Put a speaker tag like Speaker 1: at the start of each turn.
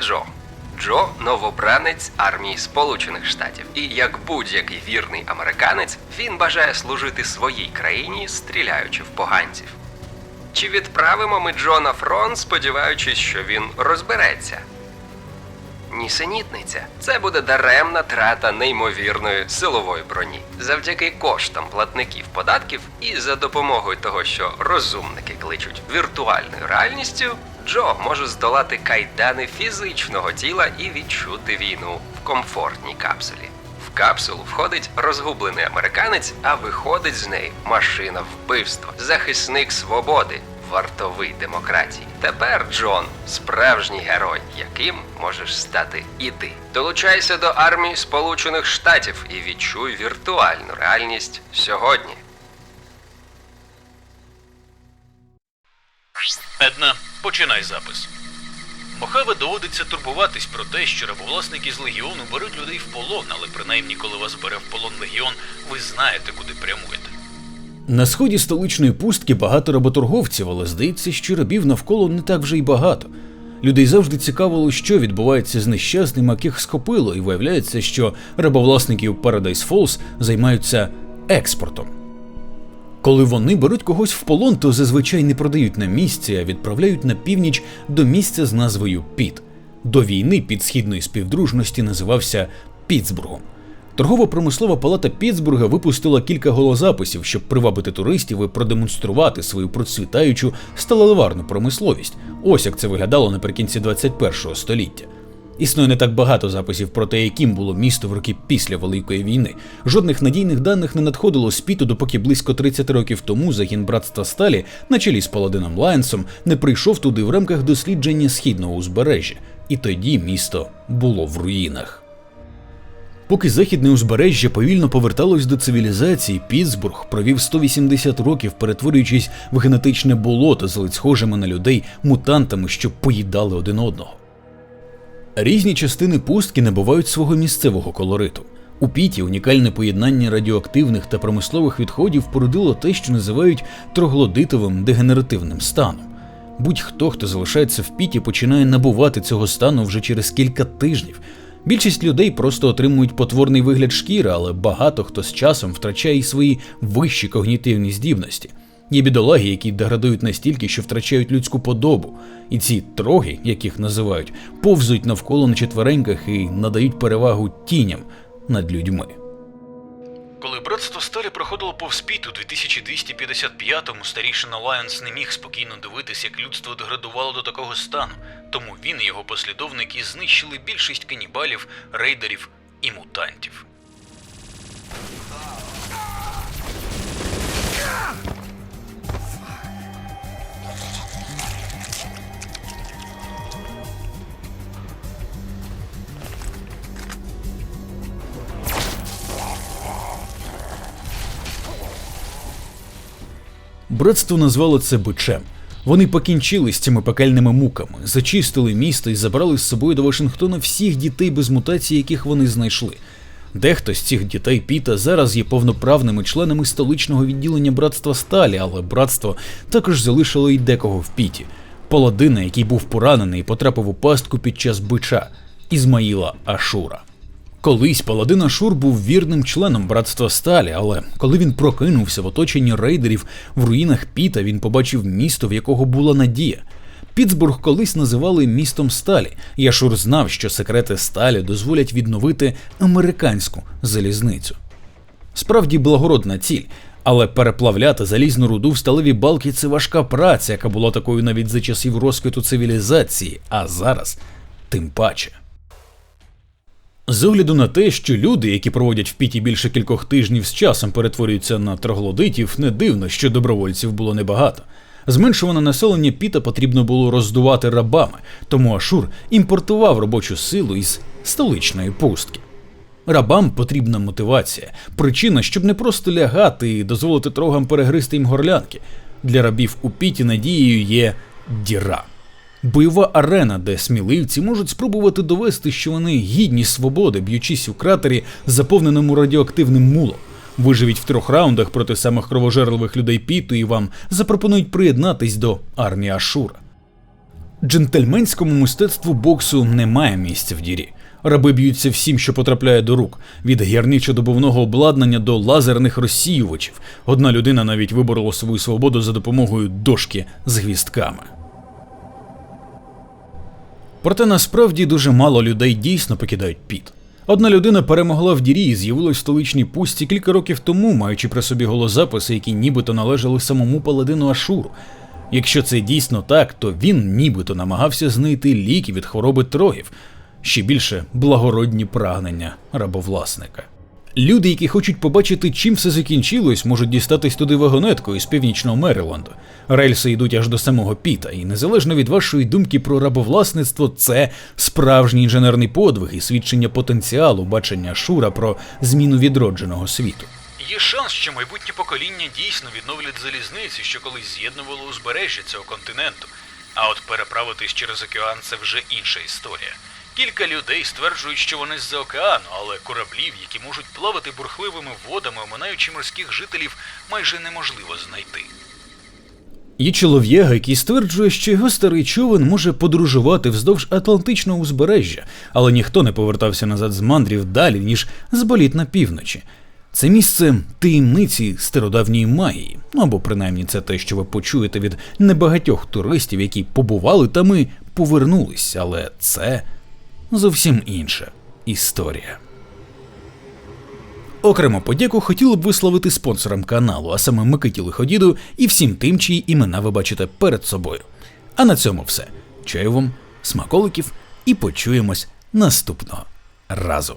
Speaker 1: Джо. Джо новобранець армії Сполучених Штатів. І як будь-який вірний американець, він бажає служити своїй країні, стріляючи в поганців. Чи відправимо ми Джо на фронт, сподіваючись, що він розбереться? Нісенітниця. Це буде даремна трата неймовірної силової броні. Завдяки коштам платників податків і за допомогою того, що розумники кличуть віртуальною реальністю, Джо може здолати кайдани фізичного тіла і відчути війну в комфортній капсулі. В капсулу входить розгублений американець, а виходить з неї машина вбивства, захисник свободи, вартовий демократії. Тепер Джон справжній герой, яким можеш стати і ти. Долучайся до армії Сполучених Штатів і відчуй віртуальну реальність сьогодні.
Speaker 2: Една, починай запис. Мохаве доводиться турбуватись про те, що рабовласники з легіону беруть людей в полон, але принаймні, коли вас бере в полон легіон, ви знаєте, куди прямуєте.
Speaker 3: На сході столичної пустки багато работорговців, але здається, що рабів навколо не так вже й багато. Людей завжди цікавило, що відбувається з нещасними, яких схопило, і виявляється, що рабовласники у Paradise Falls займаються експортом. Коли вони беруть когось в полон, то зазвичай не продають на місці, а відправляють на північ до місця з назвою Піт. До війни під східної співдружності називався Пітсбургом. Торгово-промислова палата Пітсбурга випустила кілька голозаписів, щоб привабити туристів і продемонструвати свою процвітаючу сталеливарну промисловість. Ось як це виглядало наприкінці 21 століття. Існує не так багато записів про те, яким було місто в роки після Великої війни. Жодних надійних даних не надходило з піту, допоки близько 30 років тому загін братства Сталі на чолі з Паладином Лайнсом не прийшов туди в рамках дослідження східного узбережжя. І тоді місто було в руїнах. Поки західне узбережжя повільно поверталось до цивілізації, Пітсбург провів 180 років, перетворюючись в генетичне болото з схожими на людей мутантами, що поїдали один одного. Різні частини пустки набувають свого місцевого колориту. У піті унікальне поєднання радіоактивних та промислових відходів породило те, що називають троглодитовим дегенеративним станом. Будь-хто, хто залишається в піті, починає набувати цього стану вже через кілька тижнів. Більшість людей просто отримують потворний вигляд шкіри, але багато хто з часом втрачає і свої вищі когнітивні здібності. Є бідолаги, які деградують настільки, що втрачають людську подобу, і ці троги, яких називають, повзуть навколо на четвереньках і надають перевагу тіням над людьми.
Speaker 2: Коли братство Сталі проходило повз піт у 2255-му, старішина Лайонс не міг спокійно дивитися, як людство деградувало до такого стану, тому він і його послідовники знищили більшість канібалів, рейдерів і мутантів.
Speaker 3: Братство назвало це бичем. Вони покінчили з цими пекельними муками, зачистили місто і забрали з собою до Вашингтона всіх дітей без мутацій, яких вони знайшли. Дехто з цих дітей Піта зараз є повноправними членами столичного відділення братства Сталі, але братство також залишило й декого в піті. Паладина, який був поранений і потрапив у пастку під час бича Ізмаїла Ашура. Колись Паладин Ашур був вірним членом братства Сталі, але коли він прокинувся в оточенні рейдерів в руїнах Піта, він побачив місто, в якого була надія. Пітсбург колись називали містом Сталі. і Ашур знав, що секрети Сталі дозволять відновити американську залізницю. Справді благородна ціль, але переплавляти залізну руду в сталеві балки це важка праця, яка була такою навіть за часів розквіту цивілізації, а зараз тим паче. З огляду на те, що люди, які проводять в піті більше кількох тижнів з часом перетворюються на троглодитів, не дивно, що добровольців було небагато. Зменшуване населення піта потрібно було роздувати рабами, тому Ашур імпортував робочу силу із столичної пустки. Рабам потрібна мотивація, причина, щоб не просто лягати і дозволити трогам перегризти їм горлянки. Для рабів у піті надією є діра. Бойова арена, де сміливці можуть спробувати довести, що вони гідні свободи, б'ючись у кратері, заповненому радіоактивним мулом. Виживіть в трьох раундах проти самих кровожерливих людей піту і вам запропонують приєднатись до армії Ашура. Джентльменському мистецтву боксу немає місця в дірі. Раби б'ються всім, що потрапляє до рук, від гірничо-добувного обладнання до лазерних розсіювачів. Одна людина навіть виборола свою свободу за допомогою дошки з гвістками. Проте насправді дуже мало людей дійсно покидають піт. Одна людина перемогла в дірі і з'явилась в столичній пусті кілька років тому, маючи при собі голозаписи, які нібито належали самому паладину Ашуру. Якщо це дійсно так, то він нібито намагався знайти ліки від хвороби трогів, ще більше благородні прагнення рабовласника. Люди, які хочуть побачити, чим все закінчилось, можуть дістатись туди вагонеткою з північного Мериленду. Рельси йдуть аж до самого Піта, і незалежно від вашої думки про рабовласництво, це справжній інженерний подвиг і свідчення потенціалу бачення Шура про зміну відродженого світу.
Speaker 2: Є шанс, що майбутнє покоління дійсно відновлять залізниці, що колись з'єднували узбережжя цього континенту. А от переправитись через океан це вже інша історія. Кілька людей стверджують, що вони з-за океану, але кораблів, які можуть плавати бурхливими водами, оминаючи морських жителів, майже неможливо знайти.
Speaker 3: Є чолов'яга, який стверджує, що його старий човен може подорожувати вздовж Атлантичного узбережжя, але ніхто не повертався назад з мандрів далі, ніж з боліт на півночі. Це місце таємниці стародавньої магії, або принаймні це те, що ви почуєте від небагатьох туристів, які побували там і повернулись, але це зовсім інша історія. Окремо подяку хотіли б висловити спонсорам каналу, а саме Микиті Лиходіду і всім тим, чиї імена ви бачите перед собою. А на цьому все. Чаю вам, смаколиків і почуємось наступного разу.